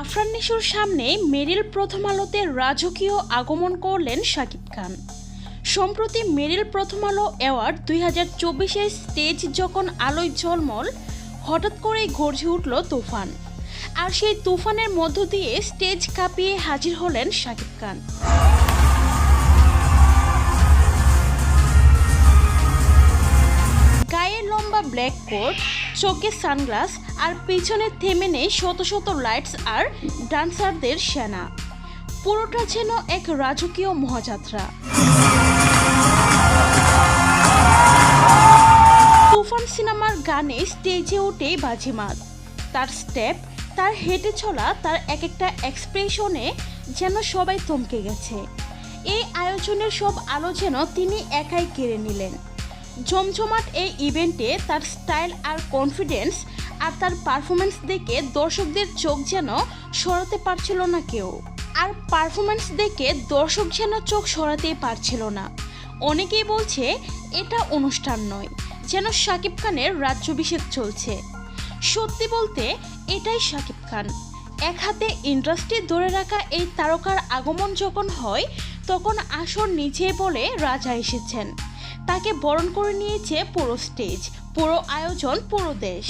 আফরান নিশোর সামনে মেরিল প্রথম আলোতে রাজকীয় আগমন করলেন শাকিব খান। সম্প্রতি মেরিল প্রথম আলো অ্যাওয়ার্ড দুই হাজার চব্বিশের স্টেজ যখন আলোয় ঝলমল, হঠাৎ করেই গর্জে উঠল তুফান। আর সেই তুফানের মধ্য দিয়ে স্টেজ কাঁপিয়ে হাজির হলেন শাকিব খান। গায়ে লম্বা ব্ল্যাক কোট চোখে সানগ্লাস আর পিছনে থেমে নেই শত শত লাইটস আর ডান্সারদের সেনা। পুরোটা যেন এক রাজকীয় মহাযাত্রা। তুফান সিনেমার গানে স্টেজে উঠেই বাজিমাত। তার স্টেপ, তার হেঁটে চলা, তার এক একটা এক্সপ্রেশনে যেন সবাই থমকে গেছে। এই আয়োজনের সব আলো যেন তিনি একাই কেড়ে নিলেন। জমজমাট এই ইভেন্টে তার স্টাইল আর কনফিডেন্স আর তার পারফরমেন্স দেখে দর্শকদের চোখ যেন সরাতে পারছিল না কেউ। আর পারফরমেন্স দেখে দর্শক যেন চোখ সরাতেই পারছিল না। অনেকেই বলছে, এটা অনুষ্ঠান নয়, যেন শাকিব খানের রাজ্যাভিষেক চলছে। সত্যি বলতে, এটাই শাকিব খান। এক হাতে ইন্ডাস্ট্রি ধরে রাখা এই তারকার আগমন যখন হয়, তখন আসর নিচে বলে রাজা এসেছেন। তাকে বরণ করে নিয়েছে পুরো স্টেজ পুরো আয়োজন পুরো দেশ।